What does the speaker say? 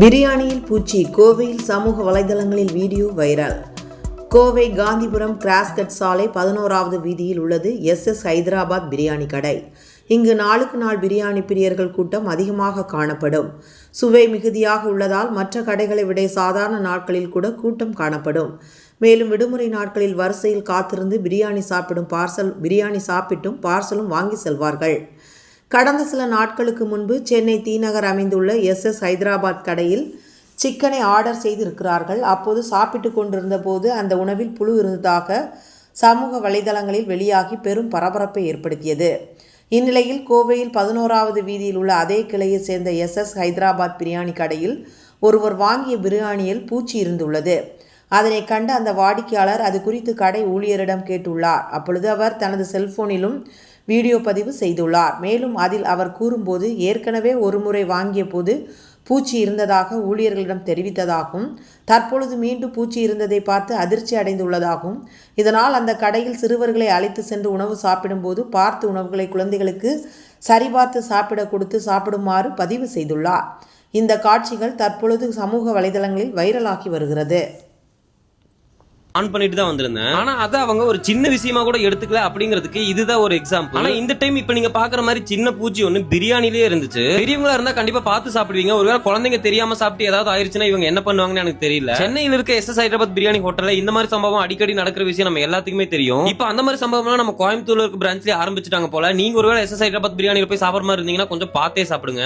பிரியாணியில் பூச்சி கோவையில் சமூக வலைதளங்களில் video viral. Kovai Gandhipuram cross cut சாலை பதினோராவது வீதியில் உள்ளது எஸ் எஸ் ஹைதராபாத் பிரியாணி கடை. இங்கு நாளுக்கு நாள் பிரியாணி பிரியர்கள் கூட்டம் அதிகமாக காணப்படும். சுவை மிகுதியாக உள்ளதால் மற்ற கடைகளை விட சாதாரண நாட்களில் கூட கூட்டம் காணப்படும். மேலும் விடுமுறை நாட்களில் வரிசையில் காத்திருந்து பிரியாணி சாப்பிடும் பார்சல் பிரியாணி சாப்பிட்டும் பார்சலும் வாங்கி செல்வார்கள். கடந்த சில நாட்களுக்கு முன்பு சென்னை தீநகர் அமைந்துள்ள எஸ் எஸ் ஹைதராபாத் கடையில் சிக்கனை ஆர்டர் செய்திருக்கிறார்கள். அப்போது சாப்பிட்டு கொண்டிருந்த போது அந்த உணவில் புழு இருந்ததாக சமூக வலைதளங்களில் வெளியாகி பெரும் பரபரப்பை ஏற்படுத்தியது. இந்நிலையில் கோவையில் பதினோராவது வீதியில் உள்ள அதே கிளையைச் சேர்ந்த எஸ் எஸ் ஹைதராபாத் பிரியாணி கடையில் ஒருவர் வாங்கிய பிரியாணியில் பூச்சி இருந்துள்ளது. அதனை கண்ட அந்த வாடிக்கையாளர் அது குறித்து கடை ஊழியரிடம் கேட்டுள்ளார். அப்பொழுது அவர் தனது செல்போனிலும் வீடியோ பதிவு செய்துள்ளார். மேலும் அதில் அவர் கூறும்போது ஏற்கனவே ஒருமுறை வாங்கிய போது பூச்சி இருந்ததாக ஊழியர்களிடம் தெரிவித்ததாகவும் தற்பொழுது மீண்டும் பூச்சி இருந்ததை பார்த்து அதிர்ச்சி அடைந்துள்ளதாகவும் இதனால் அந்த கடையில் சிறுவர்களை அழைத்து சென்று உணவு சாப்பிடும்போது பார்த்து உணவுகளை குழந்தைகளுக்கு சரிபார்த்து சாப்பிட கொடுத்து சாப்பிடுமாறு பதிவு செய்துள்ளார். இந்த காட்சிகள் தற்பொழுது சமூக வலைதளங்களில் வைரலாகி வருகிறது. ஆன் பண்ணிட்டு தான் வந்திருந்தேன். ஆனா அதை அவங்க ஒரு சின்ன விஷயமா கூட எடுத்துக்கல அப்படிங்கிறதுக்கு இதுதான் ஒரு எக்ஸாம்பிள் ஆனா இந்த டைம் இப்ப நீங்க பாக்குற மாதிரி சின்ன பூச்சி ஒண்ணு பிரியாணிலேயே இருந்துச்சு. பெரியவங்களா இருந்தா கண்டிப்பா பார்த்து சாப்பிடுவீங்க. ஒருவேளை குழந்தைங்க தெரியாம சாப்பிட்டு ஏதாவது ஆயிருச்சுன்னா இவங்க என்ன பண்ணுவாங்கன்னு எனக்கு தெரியல. சென்னையில் இருக்க எஸ் எஸ் ஹைதராபாத் பிரியாணி ஹோட்டல்ல இந்த மாதிரி சம்பவம் அடிக்கடி நடக்கிற விஷயம் நம்ம எல்லாத்துக்குமே தெரியும். இப்ப அந்த மாதிரி சம்பவம்லாம் நம்ம கோயம்புத்தூர்ல இருக்க பிரான்ச்லயே ஆரம்பிச்சிட்டாங்க போல. நீங்க ஒருவேளை எஸ் எஸ் ஹைதராபாத் பிரியாணியில போய் சாப்பிடுற மாதிரி இருந்தீங்கன்னா கொஞ்சம் பார்த்தே சாப்பிடுங்க.